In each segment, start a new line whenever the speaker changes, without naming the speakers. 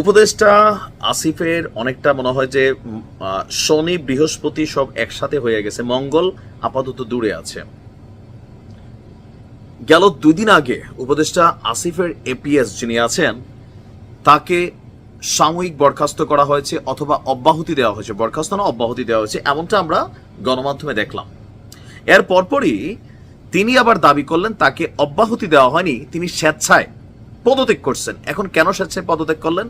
উপদেশটা আসিফের অনেকটা মনে হয় যে শনি, বৃহস্পতি সব একসাথে হয়ে গেছে। মঙ্গল আপাতত দূরে আছে। গেল দুই দিন আগে উপদেষ্টা আসিফের এপিএস যিনি আছেন, তাকে সাময়িক বরখাস্ত করা হয়েছে অথবা অব্যাহতি দেওয়া হয়েছে। বরখাস্ত না, অব্যাহতি দেওয়া হয়েছে, এমনটা আমরা গণমাধ্যমে দেখলাম। এর পরপরই তিনি আবার দাবি করলেন, তাকে অব্যাহতি দেওয়া হয়নি। তিনি স্বেচ্ছায় পদত্যাগ করছেন। এখন কেন স্বেচ্ছায় পদত্যাগ করলেন?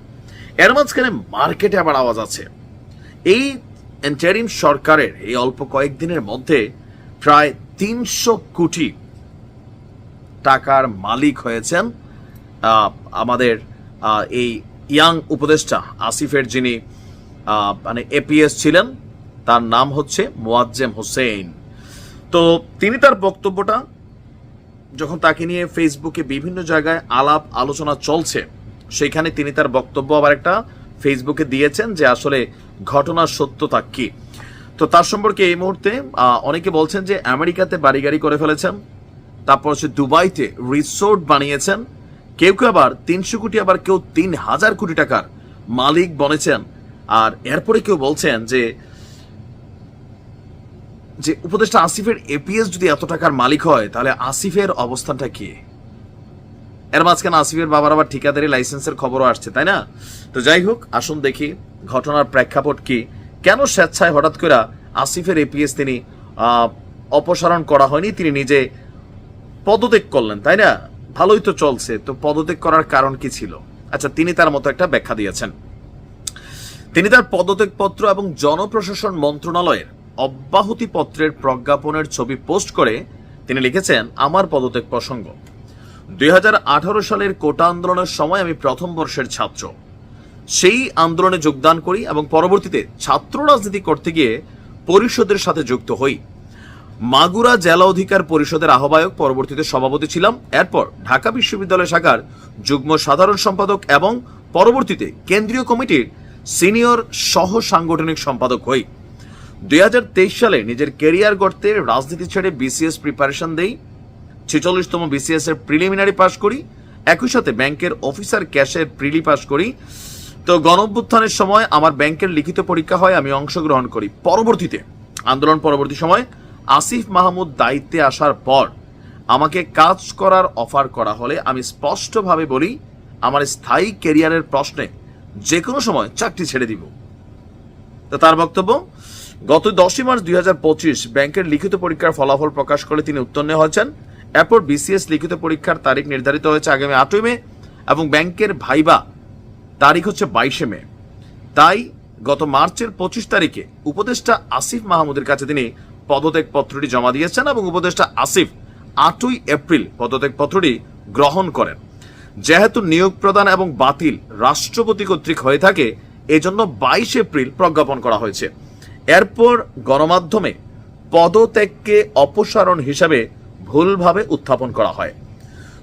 এর মাঝখানে মার্কেটে আবার আওয়াজ আছে। এই এন্টারিম সরকারের এই অল্প কয়েকদিনের মধ্যে প্রায় তিনশো কোটি টাকার মালিক হয়েছেন আমাদের এই ইয়াং উপদেষ্টা আসিফের যিনি মানে এপিএস ছিলেন, তার নাম হচ্ছে মোয়াজ্জেম হোসেন। তো তিনি তার বক্তব্যটা যখন তাকে নিয়ে ফেসবুকে বিভিন্ন জায়গায় আলাপ আলোচনা চলছে, সেখানে তিনি তার বক্তব্য আবার একটা ফেসবুকে দিয়েছেন যে আসলে ঘটনার সত্যতা কি। তো তার সম্পর্কে এই মুহূর্তে অনেকে বলছেন যে আমেরিকাতে বাড়ি গাড়ি করে ফেলেছেন, তারপর হচ্ছে দুবাইতে রিসোর্ট বানিয়েছেন, কেউ কেউ আবার তিনশো কোটি, আবার কেউ তিন হাজার কোটি টাকার মালিক বনেছেন। আর এরপরে কেউ বলছেন যে যে উপদেষ্টা আসিফের এপিএস যদি এত টাকার মালিক হয়, তাহলে আসিফের অবস্থানটা কি? এর মাঝখানে আসিফের বাবার আবার ঠিকাদারি লাইসেন্সের খবরও আসছে, তাই না? তো যাই হোক, আসুন দেখি ঘটনার প্রেক্ষাপট কি। কেন স্বেচ্ছায় হঠাৎ করে আসিফের এপিএস তিনি অপসারণ করা হয়নি? তিনি নিজে পদত্যাগ করলেন, তাই না? ভালোই তো চলছে, তো পদত্যাগ করার কারণ কি ছিল? আচ্ছা তিনি তার মতো একটা ব্যাখ্যা দিয়েছেন। তিনি তার পদত্যাগপত্র এবং জনপ্রশাসন মন্ত্রণালয়ের অব্যাহতি পত্রের প্রজ্ঞাপনের ছবি পোস্ট করে তিনি লিখেছেন, আমার পদত্যাগ প্রসঙ্গ। দুই হাজার আঠারো সালের কোটা আন্দোলনের সময় আমি প্রথম বর্ষের ছাত্র। সেই আন্দোলনে যোগদান করি এবং পরবর্তীতে ছাত্র রাজনীতি করতে গিয়ে পরিষদের সাথে যুক্ত হই। মাগুরা জেলা অধিকার পরিষদের আহ্বায়ক, পরবর্তীতে সভাপতি ছিলাম। এরপর ঢাকা বিশ্ববিদ্যালয় শাখার যুগ্ম সাধারণ সম্পাদক এবং পরবর্তীতে কেন্দ্রীয় কমিটির সিনিয়র সহ সাংগঠনিক সম্পাদক হই। দুই হাজার তেইশ সালে নিজের কেরিয়ার গড়তে রাজনীতি ছেড়ে বিসিএস প্রিপারেশন দেই। ছেচল্লিশতম বিসিএস এর প্রিলিমিনারি পাশ করি। একই সাথে ব্যাংকের অফিসার ক্যাশের প্রিলি পাশ করি। তো গণঅভ্যুত্থানের সময় আমার ব্যাংকের লিখিত পরীক্ষা হয়, আমি অংশগ্রহণ করি। পরবর্তীতে, আন্দোলন পরবর্তী সময়, আসিফ মাহমুদ দায়িত্বে আসার পর আমাকে কাজ করার অফার করা হলে আমি স্পষ্টভাবে বলি, আমার স্থায়ী কেরিয়ারের প্রশ্নে যে কোনো সময় চাকরি ছেড়ে দিব। তো তার বক্তব্য গত দশই মার্চ দুই হাজার পঁচিশ ব্যাংকের লিখিত পরীক্ষার ফলাফল প্রকাশ করে তিনি উত্তীর্ণ হয়েছেন। এরপর বিসিএস লিখিত পরীক্ষার তারিখ নির্ধারিত হয়েছে আগামী আটই মে এবং ব্যাংকের ভাইবা তারিখ হচ্ছে বাইশে মে। তাই গত মার্চের পঁচিশ তারিখে উপদেষ্টা আসিফ মাহমুদের কাছে তিনি পদত্যাগ পত্রটি জমা দিয়েছেন এবং উপদেষ্টা আসিফ আটই এপ্রিল পদত্যাগ পত্রটি গ্রহণ করেন। যেহেতু নিয়োগ প্রদান এবং বাতিল রাষ্ট্রপতি কর্তৃক হয়ে থাকে, এজন্য বাইশ এপ্রিল প্রজ্ঞাপন করা হয়েছে। এরপর গণমাধ্যমে পদত্যাগকে অপসারণ হিসাবে ভুলভাবে উত্থাপন করা হয়।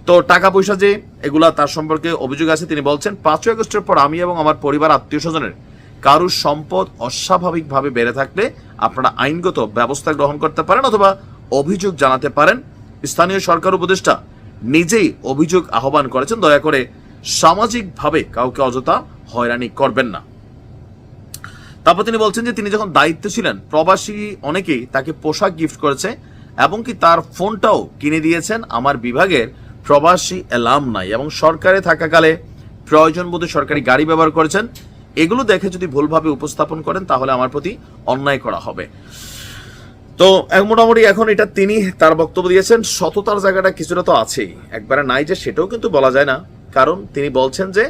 তো টাকা পয়সা যে এগুলা তার সম্পর্কে অভিযোগ আছে, তিনি বলছেন, পাঁচই আগস্টের পর আমি এবং আমার পরিবার আত্মীয় স্বজনের কারুর সম্পদ অস্বাভাবিকভাবে বেড়ে থাকলে আপনারা আইনগত ব্যবস্থা গ্রহণ করতে পারেন অথবা অভিযোগ জানাতে পারেন। স্থানীয় সরকার উপদেষ্টা নিজেই অভিযোগ আহ্বান করেছেন, দয়া করে সামাজিকভাবে কাউকে অযথা হয়রানি করবেন না। তারপর তিনি বলছেন যে তিনি যখন দায়িত্ব ছিলেন, প্রবাসী অনেকেই তাকে পোশাক গিফট করেছে এবং কি তার ফোনটাও কিনে দিয়েছেন আমার বিভাগের প্রবাসী এলাম নাই এবং সরকারে থাকাকালে প্রয়োজন বোধে সরকারি গাড়ি ব্যবহার করেছেন। এগুলো দেখে যদি ভুলভাবে উপস্থাপন করেন, তাহলে আমার প্রতি অন্যায় করা হবে। তো মোটামুটি এখন এটা তিনি তার বক্তব্য দিয়েছেন। সততার জায়গাটা কিছুটা তো আছেই। একবারে নাই যে সেটাও কিন্তু বলা যায় না। কারণ তিনি বলছেন যে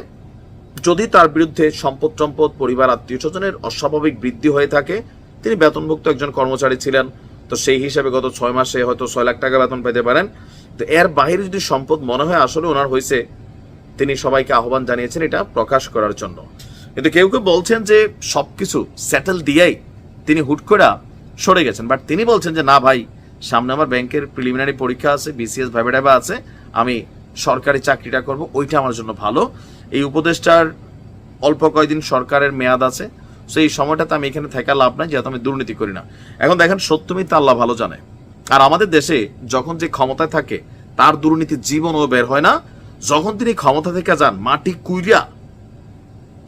যদি তার বিরুদ্ধে সম্পদ সম্পদ, পরিবার, আত্মীয় স্বজনের অস্বাভাবিক বৃদ্ধি হয়ে থাকে, তিনি বেতনভুক্ত একজন কর্মচারী ছিলেন, তো সেই হিসাবে গত ছয় মাসে হয়তো ছয় লাখ টাকা বেতন পেতে পারেন। তো এর বাহিরে যদি সম্পদ মনে হয় আসলে ওনার হয়েছে, তিনি সবাইকে আহ্বান জানিয়েছেন এটা প্রকাশ করার জন্য। কিন্তু কেউ কেউ বলছেন যে সবকিছু সেটেল দিয়েই তিনি হুট করে সরে গেছেন। বাট তিনি বলছেন যে, না ভাই, সামনে আমার ব্যাংকের প্রিলিমিনারি পরীক্ষা আছে বিসিএস ভাইবা আছে, আমি সরকারি চাকরিটা করব, ওইটা আমার জন্য ভালো। এই উপদেষ্টার অল্প কয়েকদিন সরকারের মেয়াদ আছে সো এই সময়টাতে আমি এখানে থাকা লাভ নাই, যেহেতু আমি দুর্নীতি করি না। এখন দেখেন, সত্যমিত আল্লাহ ভালো জানে। আর আমাদের দেশে যখন যে ক্ষমতায় থাকে, তার দুর্নীতি জীবনও বের হয় না। যখন তিনি ক্ষমতা থেকে যান, মাটি কুইরা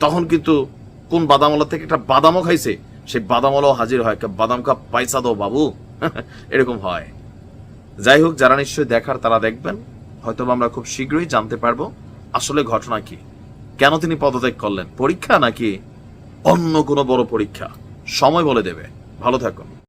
তখন কিন্তু কোন বাদামলা থেকে একটা বাদামও খাইছে, সেই বাদামলাও হাজির হয়, একটা বাদাম কাপ পাইসা দো বাবু। এরকম হয়। যাই হোক, যারা নিশ্চয়ই দেখার, তারা দেখবেন। হয়তো আমরা খুব শীঘ্রই জানতে পারব আসলে ঘটনা কি। কেন তিনি পদত্যাগ করলেন? পরীক্ষা নাকি অন্য কোনো বড় পরীক্ষা? সময় বলে দেবে। ভালো থাকুন।